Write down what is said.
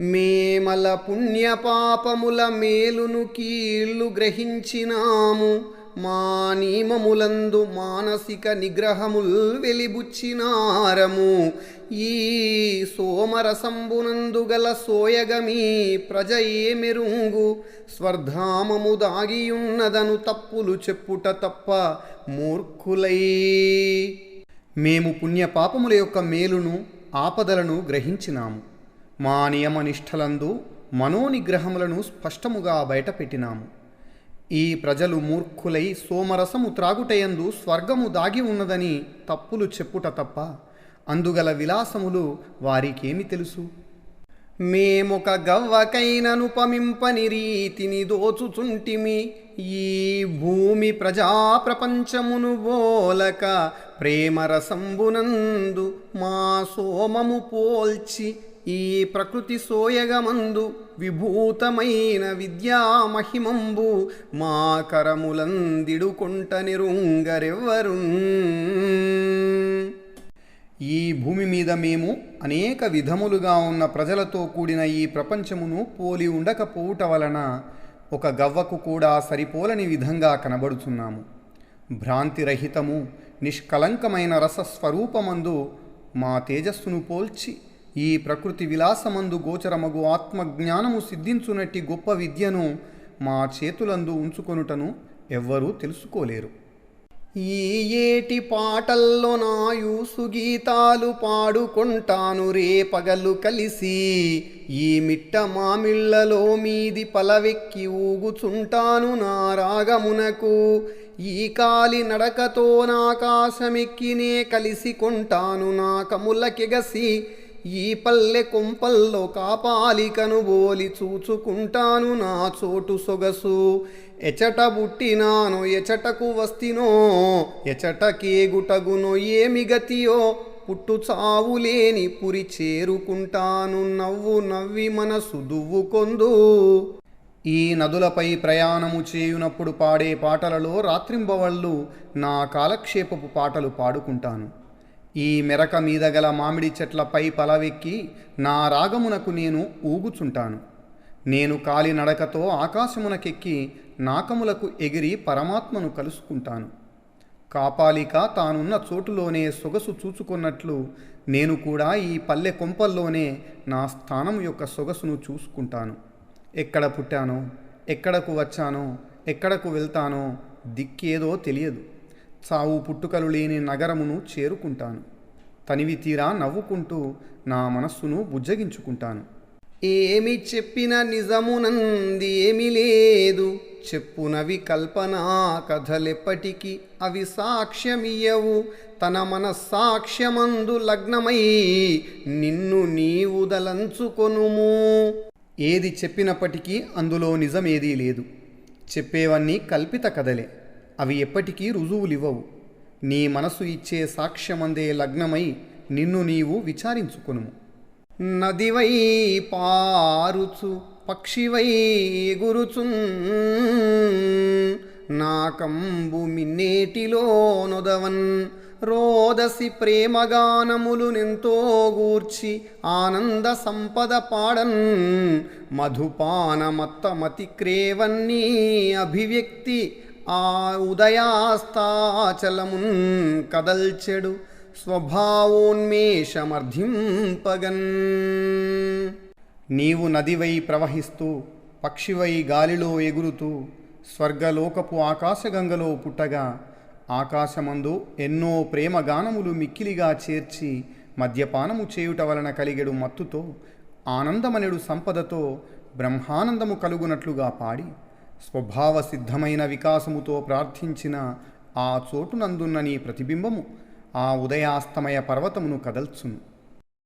మేమల పుణ్యపాపముల మేలును కీళ్ళు గ్రహించినాము. మా నియమములందు మానసిక నిగ్రహముల్ వెలిబుచ్చినారము. ఈ సోమరసంబునందు గల సోయగమీ ప్రజ ఏ మెరుంగు. స్వర్ధామము దాగియున్నదను తప్పులు చెప్పుట తప్ప మూర్ఖులై. మేము పుణ్యపాపముల యొక్క మేలును ఆపదలను గ్రహించినాము. మా నియమనిష్టలందు మనోనిగ్రహములను స్పష్టముగా బయటపెట్టినాము. ఈ ప్రజలు మూర్ఖులై సోమరసము త్రాగుటయందు స్వర్గము దాగి ఉన్నదని తప్పులు చెప్పుట తప్ప అందుగల విలాసములు వారికేమి తెలుసు? మేమొక గవ్వకైననుపమింపని రీతిని దోచుచుంటిమి. ఈ భూమి ప్రజా ప్రపంచమును బోలక ప్రేమరసంబునందు మా సోమము పోల్చి ఈ ప్రకృతి సోయగమందు విభూతమైన విద్యా మహిమంబు మా కరములందిడుకొంట నెరుంగరెవ్వరున్. ఈ భూమి మీద మేము అనేక విధములుగా ఉన్న ప్రజలతో కూడిన ఈ ప్రపంచమును పోలి ఉండకపోవుట వలన ఒక గవ్వకు కూడా సరిపోలని విధంగా కనబడుచున్నాము. భ్రాంతిరహితము నిష్కలంకమైన రసస్వరూపమందు మా తేజస్సును పోల్చి ఈ ప్రకృతి విలాసమందు గోచరమగు ఆత్మజ్ఞానము సిద్ధించునట్టి గొప్ప విద్యను మా చేతులందు ఉంచుకొనుటను ఎవ్వరూ తెలుసుకోలేరు. ఈ ఏటి పాటల్లో నాయూసు గీతాలు పాడుకుంటాను రే పగలు కలిసి. ఈ మిట్ట మామిళ్ళలో మీది పలవెక్కి ఊగుచుంటాను నా రాగమునకు. ఈ కాలి నడకతో నాకాశమెక్కినే కలిసి కొంటాను నా కములకెగసి. ఈ పల్లె కొంపల్లో కాపాలికను బోలి చూచుకుంటాను నా చోటు సొగసు. ఎచట బుట్టినాను ఎచటకు వస్తినో ఎచటకేగుటగునో ఏమి గతియో పుట్టు చావులేని పురి చేరుకుంటాను నవ్వు నవ్వి మనసు దువ్వుకొందు. ఈ నదులపై ప్రయాణము చేయునప్పుడు పాడే పాటలలో రాత్రింబవళ్ళు నా కాలక్షేపపు పాటలు పాడుకుంటాను. ఈ మెరక మీద గల మామిడి చెట్లపై పలవెక్కి నా రాగమునకు నేను ఊగుచుంటాను. నేను కాలి నడకతో ఆకాశమునకెక్కి నాకములకు ఎగిరి పరమాత్మను కలుసుకుంటాను. కాపాలిక తానున్న చోటులోనే సొగసు చూచుకున్నట్లు నేను కూడా ఈ పల్లె కొంపల్లోనే నా స్థానం యొక్క సొగసును చూసుకుంటాను. ఎక్కడ పుట్టానో ఎక్కడకు వచ్చానో ఎక్కడకు వెళ్తానో దిక్కేదో తెలియదు. చావు పుట్టుకలు లేని నగరమును చేరుకుంటాను. తనివి తీరా నవ్వుకుంటూ నా మనస్సును బుజ్జగించుకుంటాను. ఏమి చెప్పిన నిజమునంది ఏమి లేదు. చెప్పునవి కల్పనా కథలెప్పటికీ అవి సాక్ష్యమియవు తన మనస్సాక్ష్యమందు లగ్నమై నిన్ను నీవు దలంచుకొనుము ఏది చెప్పినప్పటికీ అందులో నిజమేదీ లేదు. చెప్పేవన్నీ కల్పిత కథలే. అవి ఎప్పటికీ రుజువులివ్వవు. నీ మనసు ఇచ్చే సాక్ష్యమందే లగ్నమై నిన్ను నీవు విచారించుకొనుము. నదివై పారుచు పక్షివై ఎగురుచున్ నాకంబు మిన్నేటిలో నొదవన్. రోదసి ప్రేమగానములు నెంతో గూర్చి ఆనంద సంపద పాడన్. మధుపానమత్తమతి క్రేవన్నీ అభివ్యక్తి ఆ ఉదయాస్తాచలమున్ కదల్చెడు స్వభావోన్మేషమర్ధింపగన్. నీవు నదివై ప్రవహిస్తూ పక్షివై గాలిలో ఎగురుతూ స్వర్గలోకపు ఆకాశగంగలో పుట్టగా ఆకాశమందు ఎన్నో ప్రేమగానములు మిక్కిలిగా చేర్చి మద్యపానము చేయుట వలన కలిగెడు మత్తుతో ఆనందమనెడు సంపదతో బ్రహ్మానందము కలుగునట్లుగా పాడి స్వభావ సిద్ధమైన వికాసముతో ప్రార్థించిన ఆ చోటునందున్న నీ ప్రతిబింబము ఆ ఉదయాస్తమయ పర్వతమును కదల్చును.